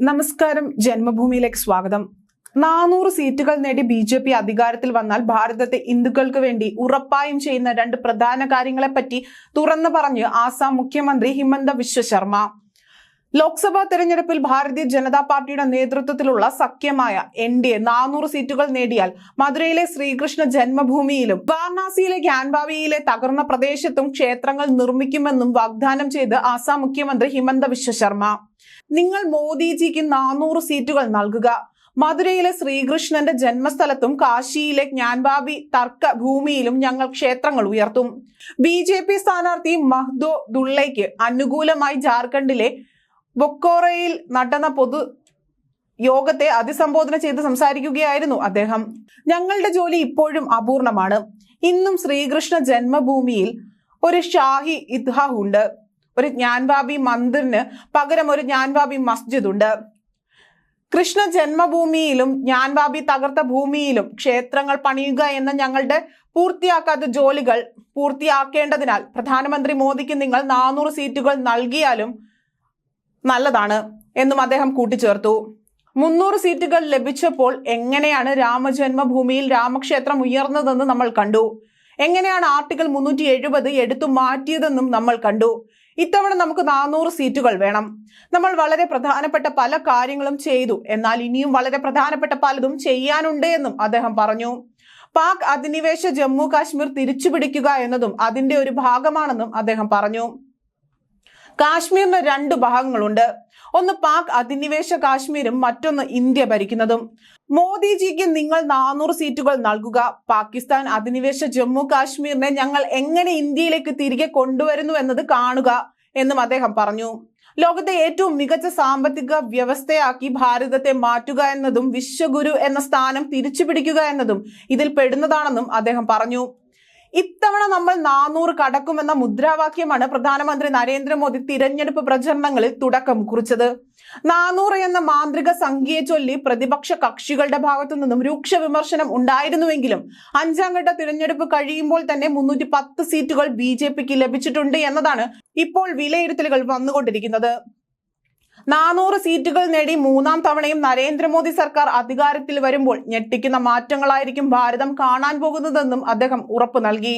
നമസ്കാരം. ജന്മഭൂമിയിലേക്ക് സ്വാഗതം. നാനൂറ് സീറ്റുകൾ നേടി ബി ജെ പി അധികാരത്തിൽ വന്നാൽ ഭാരതത്തെ ഹിന്ദുക്കൾക്ക് വേണ്ടി ഉറപ്പായും ചെയ്യുന്ന രണ്ട് പ്രധാന കാര്യങ്ങളെപ്പറ്റി തുറന്നു പറഞ്ഞ് ആസാം മുഖ്യമന്ത്രി ഹിമന്ത വിശ്വ ശർമ്മ. ലോക്സഭാ തെരഞ്ഞെടുപ്പിൽ ഭാരതീയ ജനതാ പാർട്ടിയുടെ നേതൃത്വത്തിലുള്ള സഖ്യമായ എൻ ഡി എ നാനൂറ് സീറ്റുകൾ നേടിയാൽ മധുരയിലെ ശ്രീകൃഷ്ണ ജന്മഭൂമിയിലും വാരണാസിയിലെ ഗ്യാൻബാവിയിലെ തകർന്ന പ്രദേശത്തും ക്ഷേത്രങ്ങൾ നിർമ്മിക്കുമെന്നും വാഗ്ദാനം ചെയ്ത് ആസാം മുഖ്യമന്ത്രി ഹിമന്ത വിശ്വ ശർമ്മ. നിങ്ങൾ മോദിജിക്ക് നാനൂറ് സീറ്റുകൾ നൽകുക. മധുരയിലെ ശ്രീകൃഷ്ണന്റെ ജന്മസ്ഥലത്തും കാശിയിലെ ജ്ഞാൻബാബി തർക്ക ഭൂമിയിലും ഞങ്ങൾ ക്ഷേത്രങ്ങൾ ഉയർത്തും. ബി ജെ പി സ്ഥാനാർത്ഥി മഹ്ദോ ദുള്ളയ്ക്ക് അനുകൂലമായി ജാർഖണ്ഡിലെ ബൊക്കോറയിൽ നടന്ന പൊതു യോഗത്തെ അഭിസംബോധന ചെയ്ത് സംസാരിക്കുകയായിരുന്നു അദ്ദേഹം. ഞങ്ങളുടെ ജോലി ഇപ്പോഴും അപൂർണമാണ്. ഇന്നും ശ്രീകൃഷ്ണ ജന്മഭൂമിയിൽ ഒരു ഷാഹി ഇദ്ഹാ ഉണ്ട്. ഒരു ജ്ഞാൻബാബി മന്ദിറിന് പകരം ഒരു ജ്ഞാൻബാബി മസ്ജിദ് ഉണ്ട്. കൃഷ്ണ ജന്മഭൂമിയിലും ജ്ഞാൻബാബി തകർത്ത ഭൂമിയിലും ക്ഷേത്രങ്ങൾ പണിയുക എന്ന ഞങ്ങളുടെ പൂർത്തിയാക്കാത്ത ജോലികൾ പൂർത്തിയാക്കേണ്ടതിനാൽ പ്രധാനമന്ത്രി മോദിക്ക് നിങ്ങൾ നാനൂറ് സീറ്റുകൾ നൽകിയാലും നല്ലതാണ് എന്നും അദ്ദേഹം കൂട്ടിച്ചേർത്തു. മുന്നൂറ് സീറ്റുകൾ ലഭിച്ചപ്പോൾ എങ്ങനെയാണ് രാമജന്മഭൂമിയിൽ രാമക്ഷേത്രം ഉയർന്നതെന്ന് നമ്മൾ കണ്ടു. എങ്ങനെയാണ് ആർട്ടിക്കിൾ മുന്നൂറ്റി എഴുപത് എടുത്തു മാറ്റിയതെന്നും നമ്മൾ കണ്ടു. ഇത്തവണ നമുക്ക് നാനൂറ് സീറ്റുകൾ വേണം. നമ്മൾ വളരെ പ്രധാനപ്പെട്ട പല കാര്യങ്ങളും ചെയ്തു. എന്നാൽ ഇനിയും വളരെ പ്രധാനപ്പെട്ട പലതും ചെയ്യാനുണ്ട് എന്നും അദ്ദേഹം പറഞ്ഞു. പാക് അധിനിവേശ ജമ്മു കാശ്മീർ തിരിച്ചുപിടിക്കുക എന്നതും അതിന്റെ ഒരു ഭാഗമാണെന്നും അദ്ദേഹം പറഞ്ഞു. കാശ്മീരിന് രണ്ട് ഭാഗങ്ങളുണ്ട്. ഒന്ന് പാക് അധിനിവേശ കാശ്മീരും മറ്റൊന്ന് ഇന്ത്യ ഭരിക്കുന്നതും. മോദിജിക്ക് നിങ്ങൾ നാനൂറ് സീറ്റുകൾ നൽകുക. പാകിസ്ഥാൻ അധിനിവേശ ജമ്മു കാശ്മീരിനെ ഞങ്ങൾ എങ്ങനെ ഇന്ത്യയിലേക്ക് തിരികെ കൊണ്ടുവരുന്നു എന്നത് കാണുക എന്നും അദ്ദേഹം പറഞ്ഞു. ലോകത്തെ ഏറ്റവും മികച്ച സാമ്പത്തിക വ്യവസ്ഥയാക്കി ഭാരതത്തെ മാറ്റുക എന്നതും വിശ്വഗുരു എന്ന സ്ഥാനം തിരിച്ചുപിടിക്കുക എന്നതും ഇതിൽ പെടുന്നതാണെന്നും അദ്ദേഹം പറഞ്ഞു. ഇത്തവണ നമ്മൾ നാനൂറ് കടക്കുമെന്ന മുദ്രാവാക്യമാണ് പ്രധാനമന്ത്രി നരേന്ദ്രമോദി തിരഞ്ഞെടുപ്പ് പ്രചരണങ്ങളിൽ തുടക്കം കുറിച്ചത്. നാനൂറ് എന്ന മാന്ത്രിക സംഖ്യയെ ചൊല്ലി പ്രതിപക്ഷ കക്ഷികളുടെ ഭാഗത്തു നിന്നും രൂക്ഷ വിമർശനം ഉണ്ടായിരുന്നുവെങ്കിലും അഞ്ചാം ഘട്ട തിരഞ്ഞെടുപ്പ് കഴിയുമ്പോൾ തന്നെ മുന്നൂറ്റി പത്ത് സീറ്റുകൾ ബി ലഭിച്ചിട്ടുണ്ട് എന്നതാണ് ഇപ്പോൾ വിലയിരുത്തലുകൾ വന്നുകൊണ്ടിരിക്കുന്നത്. നാനൂറ് സീറ്റുകൾ നേടി മൂന്നാം തവണയും നരേന്ദ്രമോദി സർക്കാർ അധികാരത്തിൽ വരുമ്പോൾ ഞെട്ടിക്കുന്ന മാറ്റങ്ങളായിരിക്കും ഭാരതം കാണാൻ പോകുന്നതെന്നും അദ്ദേഹം ഉറപ്പു നൽകി.